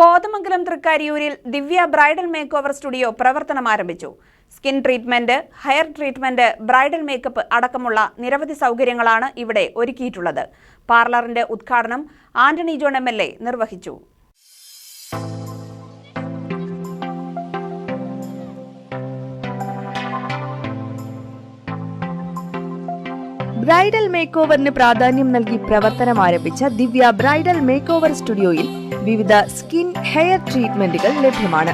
കോതമംഗലം തൃക്കാരിയൂരിൽ Divya bridal make over studio പ്രവർത്തനം ആരംഭിച്ചു. Skin treatment hair treatment bridal makeup അടക്കമുള്ള നിരവധി സൗകര്യങ്ങളാണ് ഇവിടെ ഒരുക്കിയിട്ടുള്ളത്. പാർലറിന്റെ ഉദ്ഘാടനം ആന്റണി ജോൺ എം നിർവഹിച്ചു. ബ്രൈഡൽ മേക്ക് ഓവറിന് പ്രാധാന്യം നൽകി പ്രവർത്തനം ആരംഭിച്ച ദിവ്യ ബ്രൈഡൽ മേക്ക് ഓവർ സ്റ്റുഡിയോയിൽ വിവിധ സ്കിൻ ഹെയർ ട്രീറ്റ്മെന്റുകൾ ലഭ്യമാണ്.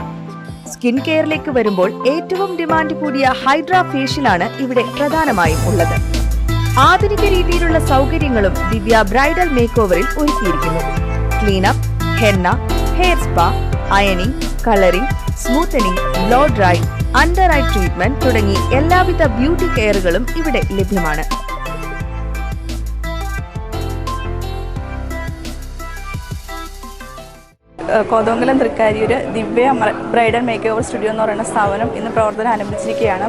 സ്കിൻ കെയറിലേക്ക് വരുമ്പോൾ ഏറ്റവും ഡിമാൻഡ് കൂടിയ ഹൈഡ്രാ ഫേഷ്യലാണ് ഇവിടെ പ്രധാനമായും ഉള്ളത്. ആധുനിക രീതിയിലുള്ള സൗകര്യങ്ങളും ദിവ്യ ബ്രൈഡൽ മേക്ക് ഓവറിൽ ഒരുക്കിയിരിക്കുന്നു. Cleanup henna hair spa ironing colouring smoothening blow dry under eye treatment തുടങ്ങി എല്ലാവിധ ബ്യൂട്ടി കെയറുകളും ഇവിടെ ലഭ്യമാണ്. Kothamangalam Thrikkariyur Divya bridal makeover studio എന്ന് പറയുന്ന സ്ഥാപനം ഇന്ന് പ്രവർത്തനം ആരംഭിച്ചിരിക്കുകയാണ്.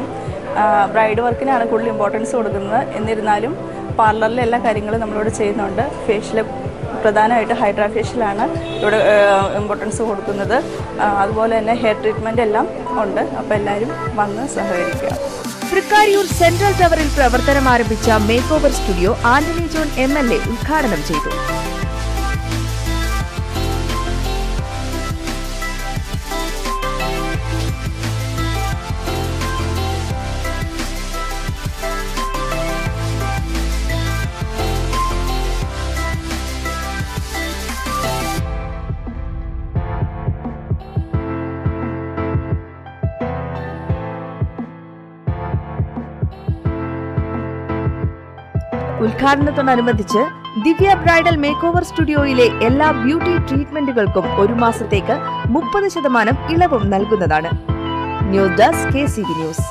ബ്രൈഡ് വർക്കിനാണ് കൂടുതൽ ഇമ്പോർട്ടൻസ് കൊടുക്കുന്നത്. എന്നിരുന്നാലും പാർലറിലെ എല്ലാ കാര്യങ്ങളും നമ്മളിവിടെ ചെയ്യുന്നുണ്ട്. ഫേഷ്യൽ പ്രധാനമായിട്ട് ഹൈഡ്രാ ഫേഷ്യലാണ് ഇവിടെ ഇമ്പോർട്ടൻസ് കൊടുക്കുന്നത്. അതുപോലെ തന്നെ ഹെയർ ട്രീറ്റ്മെന്റ് എല്ലാം ഉണ്ട്. അപ്പോൾ എല്ലാവരും വന്ന് സഹകരിക്കുക. തൃക്കാരിയൂർ സെൻട്രൽ ടവറിൽ പ്രവർത്തനം ആരംഭിച്ച make over studio Antony John M L A ഉദ്ഘാടനം ചെയ്തു. ഉദ്ഘാടനത്തോടനുബന്ധിച്ച് ദിവ്യ ബ്രൈഡൽ മേക്ക് ഓവർ സ്റ്റുഡിയോയിലെ എല്ലാ ബ്യൂട്ടി ട്രീറ്റ്മെന്റുകൾക്കും ഒരു മാസത്തേക്ക് മുപ്പത് ശതമാനം ഇളവും നൽകുന്നതാണ്. News desk K C news.